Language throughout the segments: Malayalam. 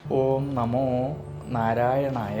ഓം നമോ നാരായണായ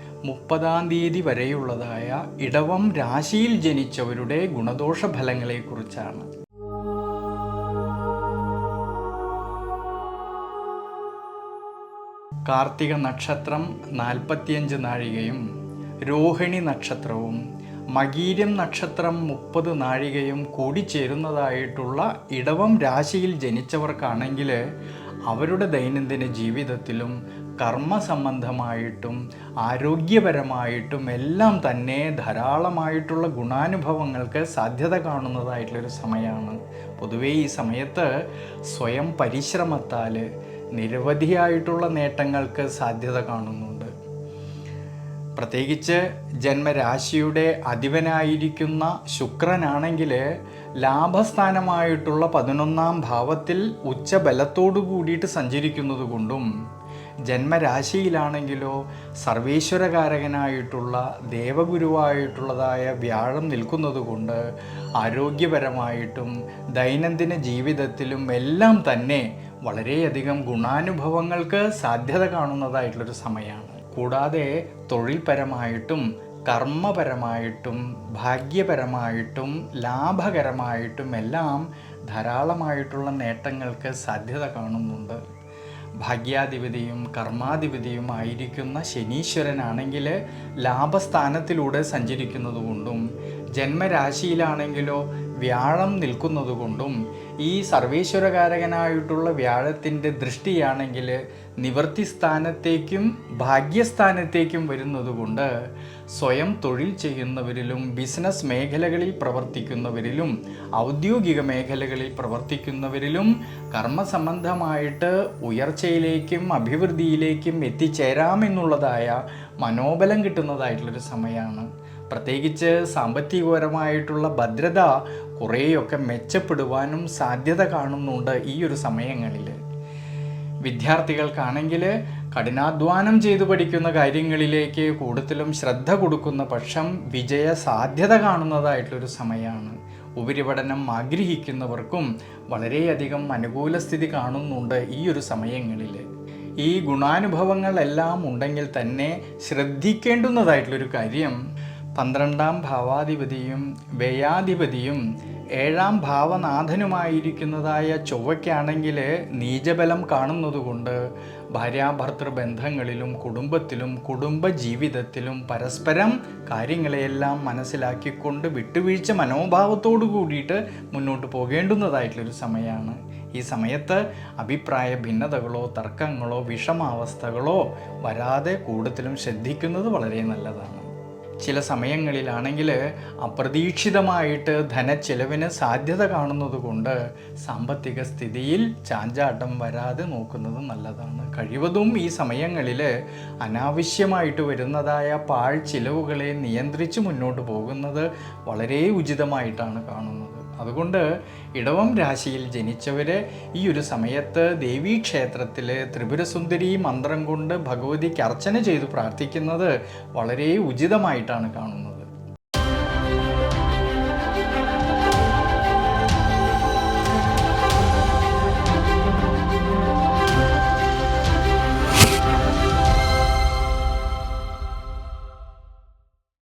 മുപ്പതാം തീയതി വരെയുള്ളതായ ഇടവം രാശിയിൽ ജനിച്ചവരുടെ ഗുണദോഷ ഫലങ്ങളെക്കുറിച്ചാണ് കാർത്തിക നക്ഷത്രം നാൽപ്പത്തിയഞ്ച് നാഴികയും രോഹിണി നക്ഷത്രവും മകീരം നക്ഷത്രം മുപ്പത് നാഴികയും കൂടി കൂടിച്ചേരുന്നതായിട്ടുള്ള ഇടവം രാശിയിൽ ജനിച്ചവർക്കാണെങ്കിൽ അവരുടെ ദൈനംദിന ജീവിതത്തിലും കർമ്മ സംബന്ധമായിട്ടും ആരോഗ്യപരമായിട്ടും എല്ലാം തന്നെ ധാരാളമായിട്ടുള്ള ഗുണാനുഭവങ്ങൾക്ക് സാധ്യത കാണുന്നതായിട്ടുള്ളൊരു സമയമാണ്. പൊതുവേ ഈ സമയത്ത് സ്വയം പരിശ്രമത്താൽ നിരവധിയായിട്ടുള്ള നേട്ടങ്ങൾക്ക് സാധ്യത കാണുന്നുണ്ട്. പ്രത്യേകിച്ച് ജന്മരാശിയുടെ അധിപനായിരിക്കുന്ന ശുക്രനാണെങ്കിൽ ലാഭസ്ഥാനമായിട്ടുള്ള പതിനൊന്നാം ഭാവത്തിൽ ഉച്ചബലത്തോടു കൂടിയിട്ട് സഞ്ചരിക്കുന്നത് കൊണ്ടും ജന്മരാശിയിലാണെങ്കിലോ സർവേശ്വരകാരകനായിട്ടുള്ള ദേവഗുരുവായിട്ടുള്ളതായ വ്യാഴം നിൽക്കുന്നത് കൊണ്ട് ആരോഗ്യപരമായിട്ടും ദൈനംദിന ജീവിതത്തിലും എല്ലാം തന്നെ വളരെയധികം ഗുണാനുഭവങ്ങൾക്ക് സാധ്യത കാണുന്നതായിട്ടുള്ളൊരു സമയമാണ്. കൂടാതെ തൊഴിൽപരമായിട്ടും കർമ്മപരമായിട്ടും ഭാഗ്യപരമായിട്ടും ലാഭകരമായിട്ടും എല്ലാം ധാരാളമായിട്ടുള്ള നേട്ടങ്ങൾക്ക് സാധ്യത കാണുന്നുണ്ട്. ഭാഗ്യാധിപതിയും കർമാധിപതിയും ആയിരിക്കുന്ന ശനീശ്വരനാണെങ്കിൽ ലാഭസ്ഥാനത്തിലൂടെ സഞ്ചരിക്കുന്നത് കൊണ്ടും ജന്മരാശിയിലാണെങ്കിലോ വ്യാഴം നിൽക്കുന്നതുകൊണ്ടും ഈ സർവേശ്വരകാരകനായിട്ടുള്ള വ്യാഴത്തിന്റെ ദൃഷ്ടിയാണെങ്കിൽ നിവർത്തി സ്ഥാനത്തേക്കും ഭാഗ്യസ്ഥാനത്തേക്കും വരുന്നതുകൊണ്ട് സ്വയം തൊഴിൽ ചെയ്യുന്നവരിലും ബിസിനസ് മേഖലകളിൽ പ്രവർത്തിക്കുന്നവരിലും ഔദ്യോഗിക മേഖലകളിൽ പ്രവർത്തിക്കുന്നവരിലും കർമ്മസംബന്ധമായിട്ട് ഉയർച്ചയിലേക്കും അഭിവൃദ്ധിയിലേക്കും എത്തിച്ചേരാമെന്നുള്ളതായ മനോബലം കിട്ടുന്നതായിട്ടുള്ളൊരു സമയമാണ്. പ്രത്യേകിച്ച് സാമ്പത്തികപരമായിട്ടുള്ള ഭദ്രത കുറേയൊക്കെ മെച്ചപ്പെടുവാനും സാധ്യത കാണുന്നുണ്ട് ഈ ഒരു സമയങ്ങളിൽ വിദ്യാർത്ഥികൾക്കാണെങ്കിൽ കഠിനാധ്വാനം ചെയ്തു പഠിക്കുന്ന കാര്യങ്ങളിലേക്ക് കൂടുതലും ശ്രദ്ധ കൊടുക്കുന്ന പക്ഷം വിജയ സാധ്യത കാണുന്നതായിട്ടുള്ളൊരു സമയമാണ് ഉപരിപഠനം ആഗ്രഹിക്കുന്നവർക്കും വളരെയധികം അനുകൂല സ്ഥിതി കാണുന്നുണ്ട് ഈ ഒരു സമയങ്ങളിൽ ഈ ഗുണാനുഭവങ്ങളെല്ലാം ഉണ്ടെങ്കിൽ തന്നെ ശ്രദ്ധിക്കേണ്ടുന്നതായിട്ടുള്ളൊരു കാര്യം പന്ത്രണ്ടാം ഭാവാധിപതിയും വ്യയാധിപതിയും ഏഴാം ഭാവനാഥനുമായിരിക്കുന്നതായ ചൊവ്വയ്ക്കാണെങ്കിൽ നീചബലം കാണുന്നതുകൊണ്ട് ഭാര്യാഭർത്തൃ ബന്ധങ്ങളിലും കുടുംബത്തിലും കുടുംബ ജീവിതത്തിലും പരസ്പരം കാര്യങ്ങളെയെല്ലാം മനസ്സിലാക്കിക്കൊണ്ട് വിട്ടുവീഴ്ച മനോഭാവത്തോടു കൂടിയിട്ട് മുന്നോട്ട് പോകേണ്ടുന്നതായിട്ടുള്ളൊരു സമയമാണ്. ഈ സമയത്ത് അഭിപ്രായ ഭിന്നതകളോ തർക്കങ്ങളോ വിഷമാവസ്ഥകളോ വരാതെ കൂടുതലും ശ്രദ്ധിക്കുന്നത് വളരെ നല്ലതാണ്. ചില സമയങ്ങളിലാണെങ്കിൽ അപ്രതീക്ഷിതമായിട്ട് ധനച്ചെലവിന് സാധ്യത കാണുന്നത് കൊണ്ട് സാമ്പത്തിക സ്ഥിതിയിൽ ചാഞ്ചാട്ടം വരാതെ നോക്കുന്നത് നല്ലതാണ്. കഴിവതും ഈ സമയങ്ങളിൽ അനാവശ്യമായിട്ട് വരുന്നതായ പാഴ് ചിലവുകളെ നിയന്ത്രിച്ച് മുന്നോട്ട് പോകുന്നത് വളരെ ഉചിതമായിട്ടാണ് കാണുന്നത്. അതുകൊണ്ട് ഇടവം രാശിയിൽ ജനിച്ചവർ ഈ ഒരു സമയത്ത് ദേവീക്ഷേത്രത്തിൽ ത്രിപുരസുന്ദരി മന്ത്രം കൊണ്ട് ഭഗവതിക്ക് അർച്ചന ചെയ്തു പ്രാർത്ഥിക്കുന്നത് വളരെ ഉചിതമായിട്ടാണ് കാണുന്നത്.